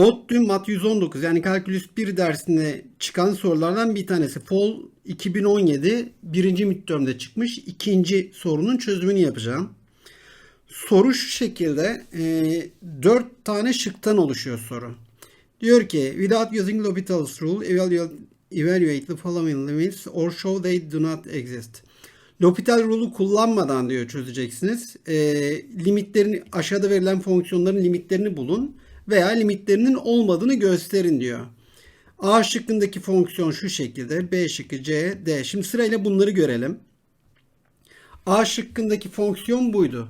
ODTÜ Mat 119 yani Kalkülüs 1 dersinde çıkan sorulardan bir tanesi. FOL 2017 birinci midterm'de çıkmış. ikinci sorunun çözümünü yapacağım. Soru şu şekilde e, 4 tane şıktan oluşuyor soru. Diyor ki without using L'Hopital's rule evaluate, evaluate the following limits or show they do not exist. L'Hopital rule'u kullanmadan diyor çözeceksiniz. E, limitlerini aşağıda verilen fonksiyonların limitlerini bulun veya limitlerinin olmadığını gösterin diyor. A şıkkındaki fonksiyon şu şekilde. B şıkkı C, D. Şimdi sırayla bunları görelim. A şıkkındaki fonksiyon buydu.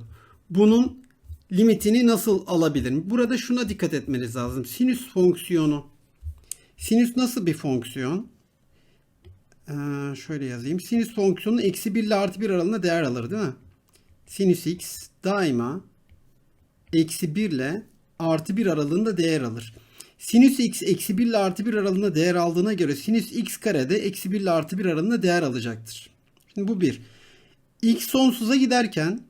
Bunun limitini nasıl alabilirim? Burada şuna dikkat etmeniz lazım. Sinüs fonksiyonu. Sinüs nasıl bir fonksiyon? Ee, şöyle yazayım. Sinüs fonksiyonu eksi 1 ile artı 1 aralığında değer alır değil mi? Sinüs x daima eksi 1 ile artı 1 aralığında değer alır. Sinüs x eksi 1 ile artı 1 aralığında değer aldığına göre sinüs x kare de eksi 1 ile artı 1 aralığında değer alacaktır. Şimdi bu bir. x sonsuza giderken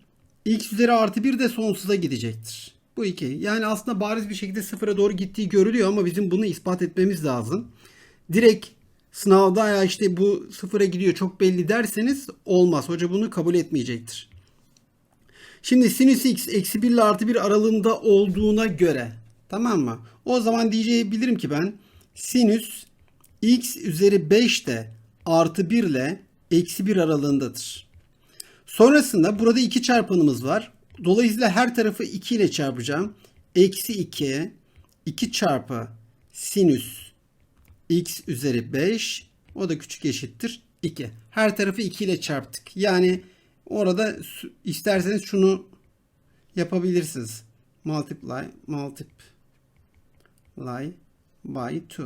x üzeri artı 1 de sonsuza gidecektir. Bu iki. Yani aslında bariz bir şekilde sıfıra doğru gittiği görülüyor ama bizim bunu ispat etmemiz lazım. Direkt sınavda ya işte bu sıfıra gidiyor çok belli derseniz olmaz. Hoca bunu kabul etmeyecektir. Şimdi sinüs x eksi 1 ile artı 1 aralığında olduğuna göre tamam mı? O zaman diyebilirim ki ben sinüs x üzeri 5 de artı 1 ile eksi 1 aralığındadır. Sonrasında burada iki çarpanımız var. Dolayısıyla her tarafı 2 ile çarpacağım. Eksi 2 2 çarpı sinüs x üzeri 5 o da küçük eşittir 2. Her tarafı 2 ile çarptık. Yani orada isterseniz şunu yapabilirsiniz. Multiply, multiply by 2.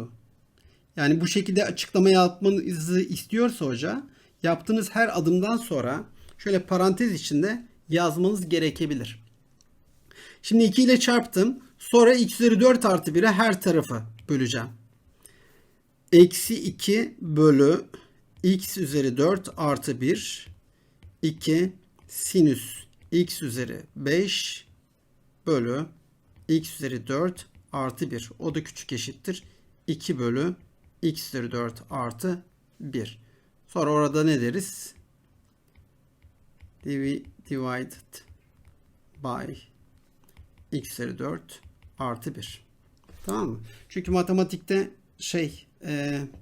Yani bu şekilde açıklama yapmanızı istiyorsa hoca yaptığınız her adımdan sonra şöyle parantez içinde yazmanız gerekebilir. Şimdi 2 ile çarptım. Sonra x üzeri 4 artı 1'e her tarafı böleceğim. Eksi 2 bölü x üzeri 4 artı 1 2 sinüs x üzeri 5 bölü x üzeri 4 artı 1. O da küçük eşittir. 2 bölü x üzeri 4 artı 1. Sonra orada ne deriz? Divided by x üzeri 4 artı 1. Tamam mı? Çünkü matematikte şey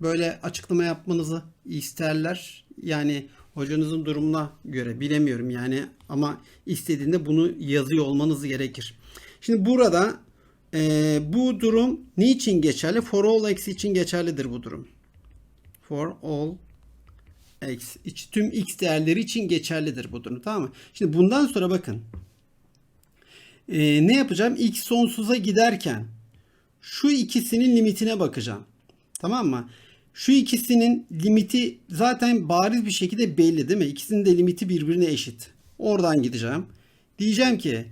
böyle açıklama yapmanızı isterler. Yani hocanızın durumuna göre bilemiyorum yani ama istediğinde bunu yazıyor olmanız gerekir. Şimdi burada e, bu durum niçin geçerli? For all x için geçerlidir bu durum. For all x. İç, tüm x değerleri için geçerlidir bu durum. Tamam mı? Şimdi bundan sonra bakın. E, ne yapacağım? x sonsuza giderken şu ikisinin limitine bakacağım. Tamam mı? Şu ikisinin limiti zaten bariz bir şekilde belli değil mi? İkisinin de limiti birbirine eşit. Oradan gideceğim. Diyeceğim ki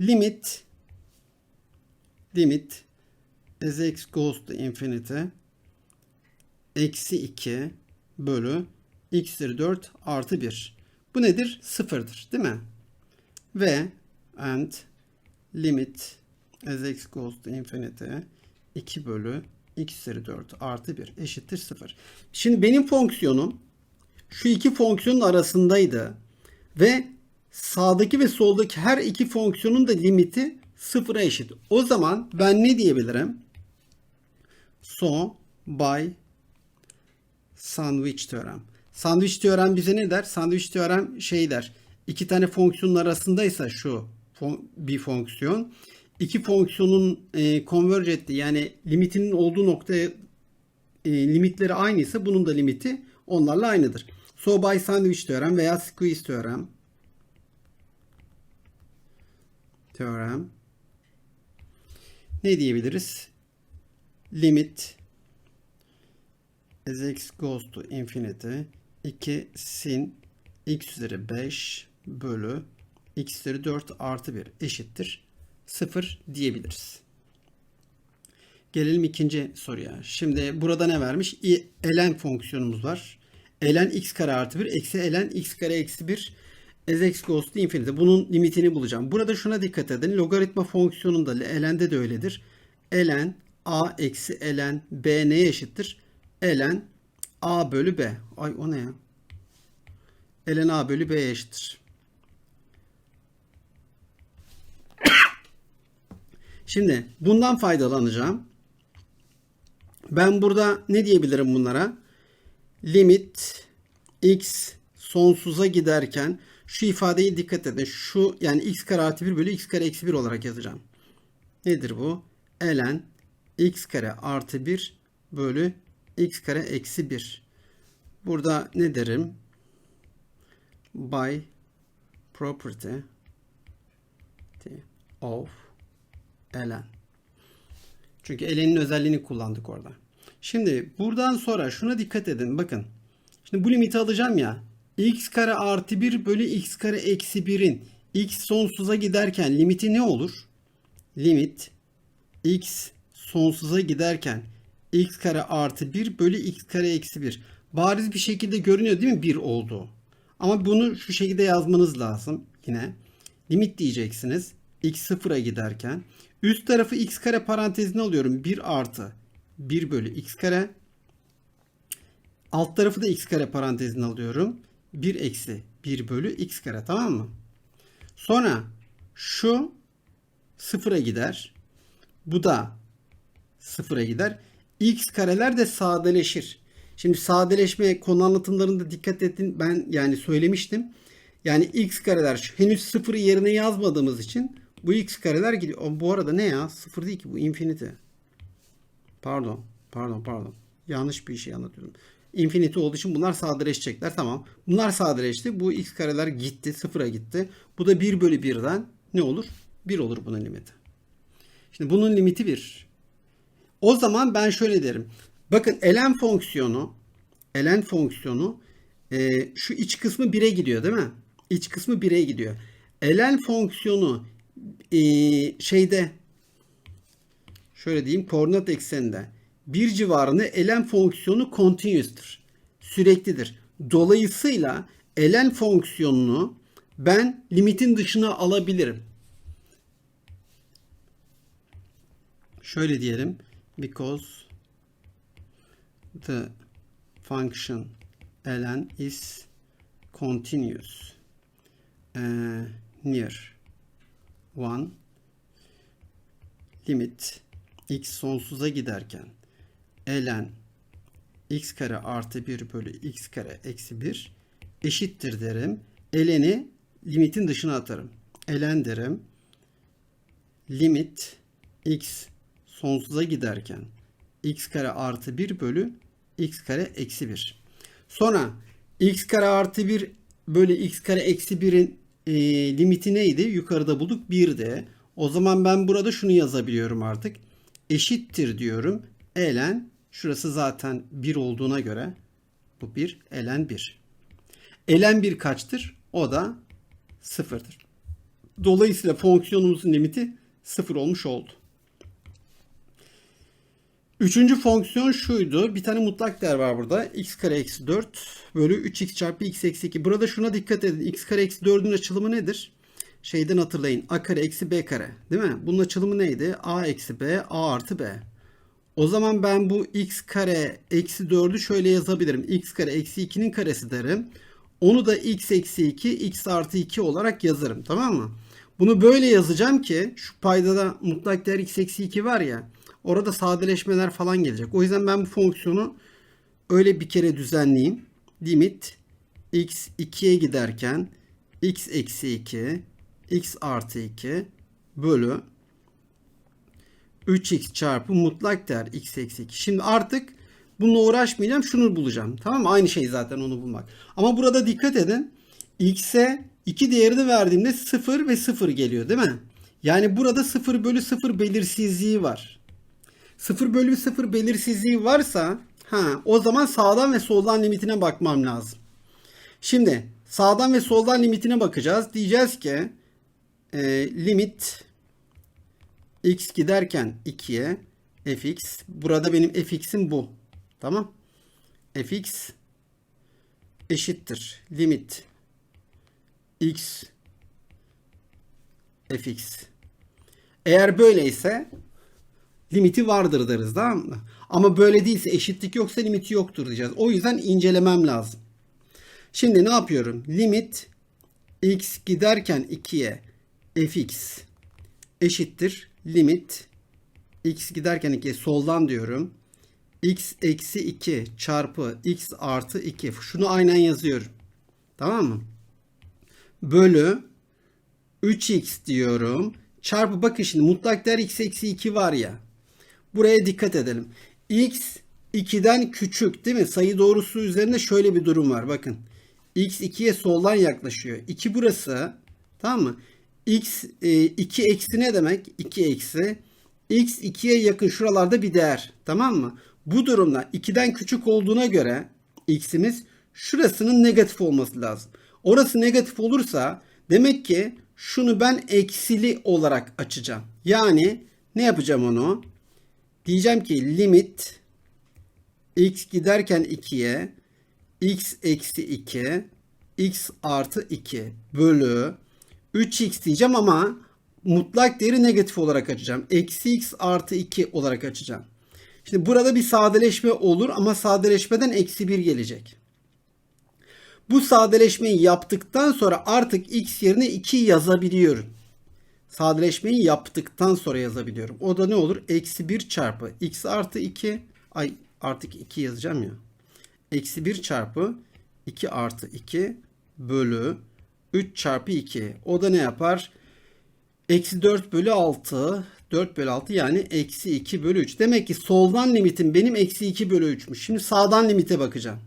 limit limit as x goes to infinity eksi 2 bölü x üzeri 4 artı 1. Bu nedir? Sıfırdır değil mi? Ve and limit as x goes to infinity 2 bölü x üzeri 4 artı 1 eşittir 0. Şimdi benim fonksiyonum şu iki fonksiyonun arasındaydı. Ve sağdaki ve soldaki her iki fonksiyonun da limiti sıfıra eşit. O zaman ben ne diyebilirim? So by sandwich teorem. Sandwich teorem bize ne der? Sandwich teorem şey der. İki tane fonksiyonun arasındaysa şu bir fonksiyon iki fonksiyonun e, converge ettiği yani limitinin olduğu noktaya e, limitleri aynıysa bunun da limiti onlarla aynıdır. So by sandwich teorem veya squeeze teorem. Teorem. Ne diyebiliriz? Limit as x goes to infinity. 2 sin x üzeri 5 bölü x üzeri 4 artı 1 eşittir 0 diyebiliriz. Gelelim ikinci soruya. Şimdi burada ne vermiş? ln fonksiyonumuz var. ln x kare artı 1 eksi ln x kare eksi 1 as x goes to infinity. Bunun limitini bulacağım. Burada şuna dikkat edin. Logaritma fonksiyonunda ln'de de öyledir. ln a eksi ln b neye eşittir? ln a bölü b. Ay o ne ya? ln a bölü b'ye eşittir. Şimdi bundan faydalanacağım. Ben burada ne diyebilirim bunlara? Limit x sonsuza giderken şu ifadeye dikkat edin. Şu yani x kare artı 1 bölü x kare eksi 1 olarak yazacağım. Nedir bu? ln x kare artı 1 bölü x kare eksi 1. Burada ne derim? By property of ln. Çünkü ln'in özelliğini kullandık orada. Şimdi buradan sonra şuna dikkat edin. Bakın. Şimdi bu limiti alacağım ya. x kare artı 1 bölü x kare eksi 1'in x sonsuza giderken limiti ne olur? Limit x sonsuza giderken x kare artı 1 bölü x kare eksi 1. Bariz bir şekilde görünüyor değil mi 1 oldu. Ama bunu şu şekilde yazmanız lazım yine. Limit diyeceksiniz. x sıfıra giderken. Üst tarafı x kare parantezine alıyorum. 1 artı 1 bölü x kare. Alt tarafı da x kare parantezine alıyorum. 1 eksi 1 bölü x kare tamam mı? Sonra şu sıfıra gider. Bu da sıfıra gider. X kareler de sadeleşir. Şimdi sadeleşme konu anlatımlarında dikkat edin. Ben yani söylemiştim. Yani x kareler henüz sıfırı yerine yazmadığımız için bu x kareler gidiyor. Bu arada ne ya? Sıfır değil ki bu infinity. Pardon. Pardon pardon. Yanlış bir şey anlatıyorum. Infinity olduğu için bunlar sadeleşecekler. Tamam. Bunlar sadeleşti. Bu x kareler gitti. Sıfıra gitti. Bu da 1 bölü 1'den ne olur? 1 olur bunun limiti. Şimdi bunun limiti 1. O zaman ben şöyle derim. Bakın ln fonksiyonu ln fonksiyonu e, şu iç kısmı 1'e gidiyor değil mi? İç kısmı 1'e gidiyor. ln fonksiyonu e, şeyde şöyle diyeyim koordinat ekseninde bir civarında ln fonksiyonu continuous'tur. Süreklidir. Dolayısıyla ln fonksiyonunu ben limitin dışına alabilirim. Şöyle diyelim. Because the function ln is continuous uh, near 1 limit x sonsuza giderken ln x kare artı 1 bölü x kare eksi 1 eşittir derim. ln'i limitin dışına atarım. ln derim. Limit x sonsuza giderken x kare artı 1 bölü x kare eksi 1. Sonra x kare artı 1 bölü x kare eksi 1'in e, limiti neydi? Yukarıda bulduk 1'de. O zaman ben burada şunu yazabiliyorum artık. Eşittir diyorum. ln şurası zaten 1 olduğuna göre bu 1 ln 1. ln 1 kaçtır? O da 0'dır. Dolayısıyla fonksiyonumuzun limiti 0 olmuş oldu. Üçüncü fonksiyon şuydu. Bir tane mutlak değer var burada. x kare eksi 4 bölü 3x çarpı x eksi 2. Burada şuna dikkat edin. x kare eksi 4'ün açılımı nedir? Şeyden hatırlayın. a kare eksi b kare. Değil mi? Bunun açılımı neydi? a eksi b, a artı b. O zaman ben bu x kare eksi 4'ü şöyle yazabilirim. x kare eksi 2'nin karesi derim. Onu da x eksi 2, x artı 2 olarak yazarım. Tamam mı? Bunu böyle yazacağım ki şu paydada mutlak değer x eksi 2 var ya. Orada sadeleşmeler falan gelecek. O yüzden ben bu fonksiyonu öyle bir kere düzenleyeyim. Limit x 2'ye giderken x eksi 2 x artı 2 bölü 3x çarpı mutlak değer x eksi 2. Şimdi artık bununla uğraşmayacağım. Şunu bulacağım. Tamam mı? Aynı şey zaten onu bulmak. Ama burada dikkat edin. x'e 2 değerini verdiğimde 0 ve 0 geliyor değil mi? Yani burada 0 bölü 0 belirsizliği var. 0 bölü 0 belirsizliği varsa ha, o zaman sağdan ve soldan limitine bakmam lazım. Şimdi sağdan ve soldan limitine bakacağız. Diyeceğiz ki e, limit x giderken 2'ye fx. Burada benim fx'im bu. Tamam. fx eşittir. Limit x fx. Eğer böyleyse limiti vardır deriz tamam mı? Ama böyle değilse eşitlik yoksa limiti yoktur diyeceğiz. O yüzden incelemem lazım. Şimdi ne yapıyorum? Limit x giderken 2'ye fx eşittir. Limit x giderken 2'ye soldan diyorum. x eksi 2 çarpı x artı 2. Şunu aynen yazıyorum. Tamam mı? Bölü 3x diyorum. Çarpı bakın şimdi mutlak değer x eksi 2 var ya. Buraya dikkat edelim. x 2'den küçük değil mi? Sayı doğrusu üzerinde şöyle bir durum var. Bakın. x 2'ye soldan yaklaşıyor. 2 burası. Tamam mı? x e, 2 eksi ne demek? 2 eksi. x 2'ye yakın şuralarda bir değer. Tamam mı? Bu durumda 2'den küçük olduğuna göre x'imiz şurasının negatif olması lazım. Orası negatif olursa demek ki şunu ben eksili olarak açacağım. Yani ne yapacağım onu? Diyeceğim ki limit x giderken 2'ye x eksi 2 x artı 2 bölü 3x diyeceğim ama mutlak değeri negatif olarak açacağım. Eksi x artı 2 olarak açacağım. Şimdi burada bir sadeleşme olur ama sadeleşmeden eksi 1 gelecek. Bu sadeleşmeyi yaptıktan sonra artık x yerine 2 yazabiliyorum. Sadeleşmeyi yaptıktan sonra yazabiliyorum. O da ne olur? Eksi 1 çarpı x artı 2. Ay artık 2 yazacağım ya. Eksi 1 çarpı 2 artı 2 bölü 3 çarpı 2. O da ne yapar? Eksi 4 bölü 6. 4 bölü 6 yani eksi 2 bölü 3. Demek ki soldan limitim benim eksi 2 bölü 3'müş. Şimdi sağdan limite bakacağım.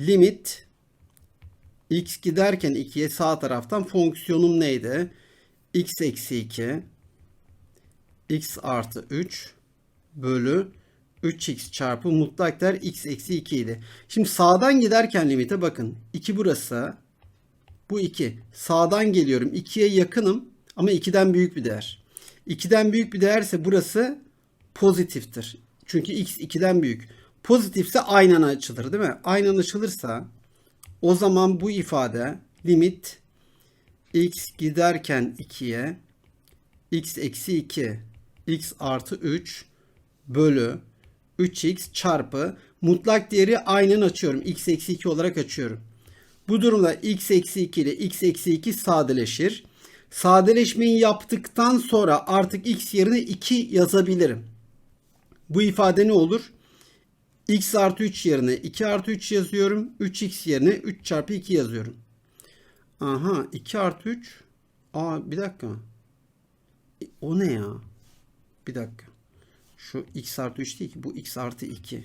Limit x giderken 2'ye sağ taraftan fonksiyonum neydi? X eksi 2 x artı 3 bölü 3x çarpı mutlak değer x eksi 2 idi. Şimdi sağdan giderken limite bakın. 2 burası. Bu 2. Sağdan geliyorum. 2'ye yakınım ama 2'den büyük bir değer. 2'den büyük bir değerse burası pozitiftir. Çünkü x 2'den büyük. Pozitifse aynen açılır değil mi? Aynen açılırsa o zaman bu ifade limit x giderken 2'ye x eksi 2 x artı 3 bölü 3x çarpı mutlak değeri aynen açıyorum. x eksi 2 olarak açıyorum. Bu durumda x eksi 2 ile x eksi 2 sadeleşir. Sadeleşmeyi yaptıktan sonra artık x yerine 2 yazabilirim. Bu ifade ne olur? x artı 3 yerine 2 artı 3 yazıyorum. 3x yerine 3 çarpı 2 yazıyorum. Aha 2 artı 3. Aa bir dakika. E, O ne ya? Bir dakika. Şu x artı 3 değil ki. Bu x artı 2.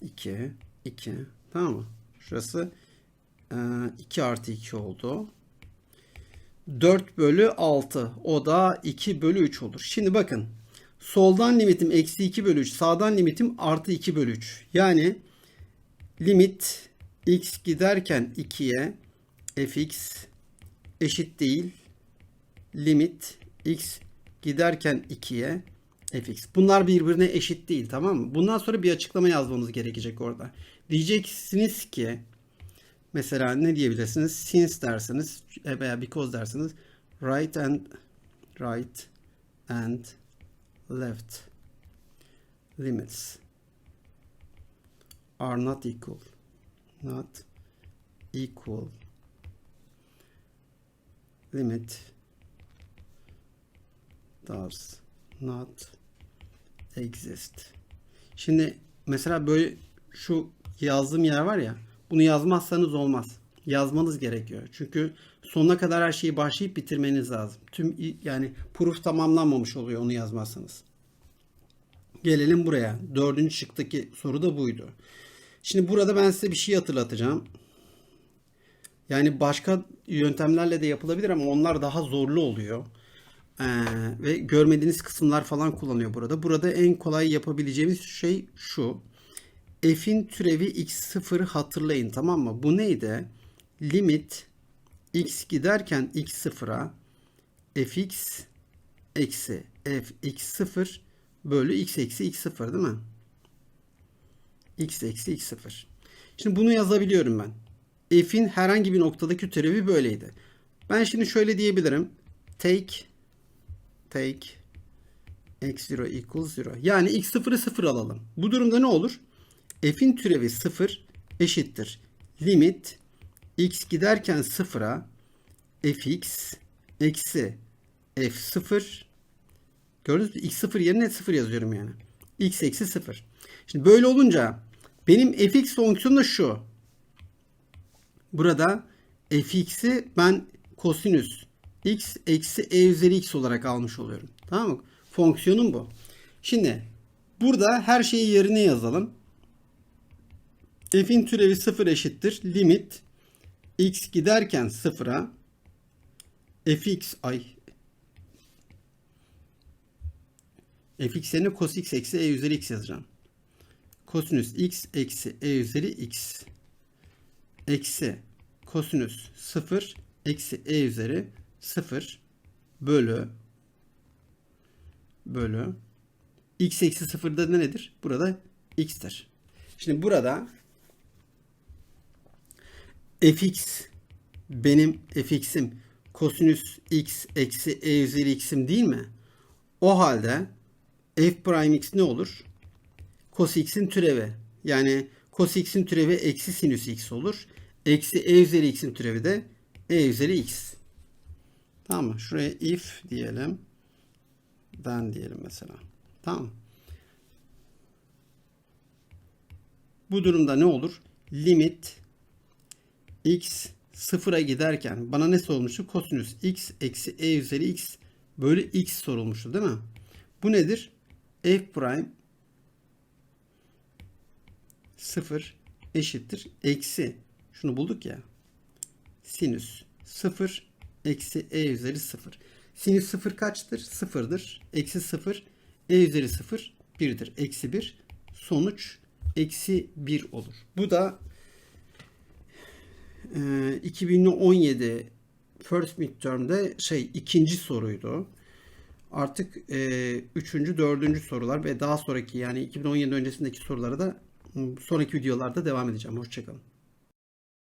2. 2. Tamam mı? Şurası e, 2 artı 2 oldu. 4 bölü 6. O da 2 bölü 3 olur. Şimdi bakın. Soldan limitim eksi 2 bölü 3. Sağdan limitim artı 2 bölü 3. Yani limit x giderken 2'ye fx eşit değil. Limit x giderken 2'ye fx. Bunlar birbirine eşit değil tamam mı? Bundan sonra bir açıklama yazmamız gerekecek orada. Diyeceksiniz ki mesela ne diyebilirsiniz? Since dersiniz veya because dersiniz. Right and right and left limits are not equal. Not equal limit does not exist. Şimdi mesela böyle şu yazdığım yer var ya bunu yazmazsanız olmaz. Yazmanız gerekiyor. Çünkü sonuna kadar her şeyi başlayıp bitirmeniz lazım. Tüm yani proof tamamlanmamış oluyor onu yazmazsanız. Gelelim buraya. Dördüncü şıktaki soru da buydu. Şimdi burada ben size bir şey hatırlatacağım. Yani başka yöntemlerle de yapılabilir ama onlar daha zorlu oluyor. Ee, ve görmediğiniz kısımlar falan kullanıyor burada. Burada en kolay yapabileceğimiz şey şu. F'in türevi x0 hatırlayın tamam mı? Bu neydi? Limit x giderken x0'a fx eksi f x0 bölü x eksi x0 değil mi? x eksi x0. Şimdi bunu yazabiliyorum ben. F'in herhangi bir noktadaki türevi böyleydi. Ben şimdi şöyle diyebilirim. Take take x 0 equals 0. Yani x sıfırı 0 alalım. Bu durumda ne olur? f'in türevi 0 eşittir. Limit x giderken 0'a fx eksi f0 gördünüz mü? x0 yerine 0 yazıyorum yani. x eksi 0. Şimdi böyle olunca benim fx fonksiyonu da şu. Burada fx'i ben kosinüs x eksi e üzeri x olarak almış oluyorum. Tamam mı? Fonksiyonum bu. Şimdi burada her şeyi yerine yazalım. f'in türevi 0 eşittir. Limit x giderken 0'a fx ay fx yerine cos x eksi e üzeri x yazacağım. Kosinüs x eksi e üzeri x eksi kosinüs 0 eksi e üzeri 0 bölü bölü x eksi 0'da ne nedir? Burada x'tir. Şimdi burada fx benim fx'im kosinüs x eksi e üzeri x'im değil mi? O halde f prime x ne olur? Cos x'in türevi. Yani cos x'in türevi eksi sinüs x olur. Eksi e üzeri x'in türevi de e üzeri x. Tamam mı? Şuraya if diyelim. Then diyelim mesela. Tamam. Bu durumda ne olur? Limit x sıfıra giderken bana ne sorulmuştu? Kosinüs x eksi e üzeri x bölü x sorulmuştu değil mi? Bu nedir? f prime 0 eşittir. Eksi. Şunu bulduk ya. Sinüs 0 eksi e üzeri 0. Sinüs 0 kaçtır? 0'dır. Eksi 0 e üzeri 0 1'dir. Eksi 1 sonuç eksi 1 olur. Bu da e, 2017 first midterm'de şey ikinci soruydu. Artık e, üçüncü, dördüncü sorular ve daha sonraki yani 2017 öncesindeki sorulara da sonraki videolarda devam edeceğim. Hoşçakalın.